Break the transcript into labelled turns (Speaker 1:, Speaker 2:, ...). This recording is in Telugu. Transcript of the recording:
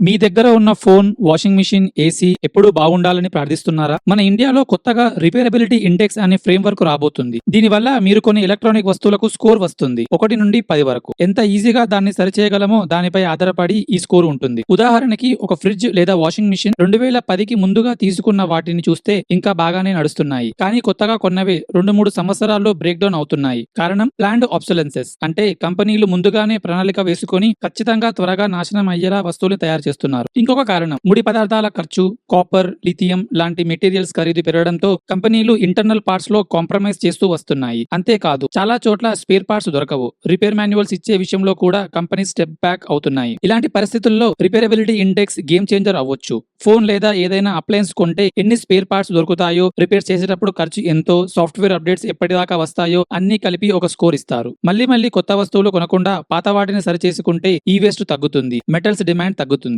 Speaker 1: మీ దగ్గర ఉన్న ఫోన్ వాషింగ్ మిషన్ ఏసీ ఎప్పుడూ బాగుండాలని ప్రార్థిస్తున్నారా? మన ఇండియాలో కొత్తగా రిపేరబిలిటీ ఇండెక్స్ అనే ఫ్రేమ్ వర్క్ రాబోతుంది. దీనివల్ల మీరు కొన్ని ఎలక్ట్రానిక్ వస్తువులకు స్కోర్ వస్తుంది. ఒకటి నుండి పది వరకు. ఎంత ఈజీగా దాన్ని సరిచేయగలమో దానిపై ఆధారపడి ఈ స్కోర్ ఉంటుంది. ఉదాహరణకి ఒక ఫ్రిడ్జ్ లేదా వాషింగ్ మిషన్ రెండు వేల పదికి ముందుగా తీసుకున్న వాటిని చూస్తే ఇంకా బాగానే నడుస్తున్నాయి. కానీ కొత్తగా కొన్నవి రెండు మూడు సంవత్సరాల్లో బ్రేక్ డౌన్ అవుతున్నాయి. కారణం ప్లాండ్ ఆబ్సొలెన్సెస్. అంటే కంపెనీలు ముందుగానే ప్రణాళిక వేసుకొని ఖచ్చితంగా త్వరగా నాశనం అయ్యేలా వస్తువులు తయారు చేస్తున్నారు. ఇంకొక కారణం ముడి పదార్థాల ఖర్చు కాపర్ లిథియం లాంటి మెటీరియల్స్ ఖరీదు పెరగడంతో కంపెనీలు ఇంటర్నల్ పార్ట్స్లో కాంప్రమైజ్ చేస్తూ వస్తున్నాయి. అంతేకాదు చాలా చోట్ల స్పేర్ పార్ట్స్ దొరకవు. రిపేర్ మాన్యువల్స్ ఇచ్చే విషయంలో కూడా కంపెనీ స్టెప్ బ్యాక్ అవుతున్నాయి. ఇలాంటి పరిస్థితుల్లో రిపేరబిలిటీ ఇండెక్స్ గేమ్ చేంజర్ అవ్వచ్చు. ఫోన్ లేదా ఏదైనా అప్లయన్స్ కొంటే ఎన్ని స్పేర్ పార్ట్స్ దొరుకుతాయో రిపేర్ చేసేటప్పుడు ఖర్చు ఎంతో సాఫ్ట్వేర్ అప్డేట్స్ ఎప్పటిదాకా వస్తాయో అన్ని కలిపి ఒక స్కోర్ ఇస్తారు. మళ్ళీ మళ్ళీ కొత్త వస్తువులు కొనకుండా పాత వాటిని సరిచేసుకుంటే ఈ వేస్ట్ తగ్గుతుంది. మెటల్స్ డిమాండ్ తగ్గుతుంది.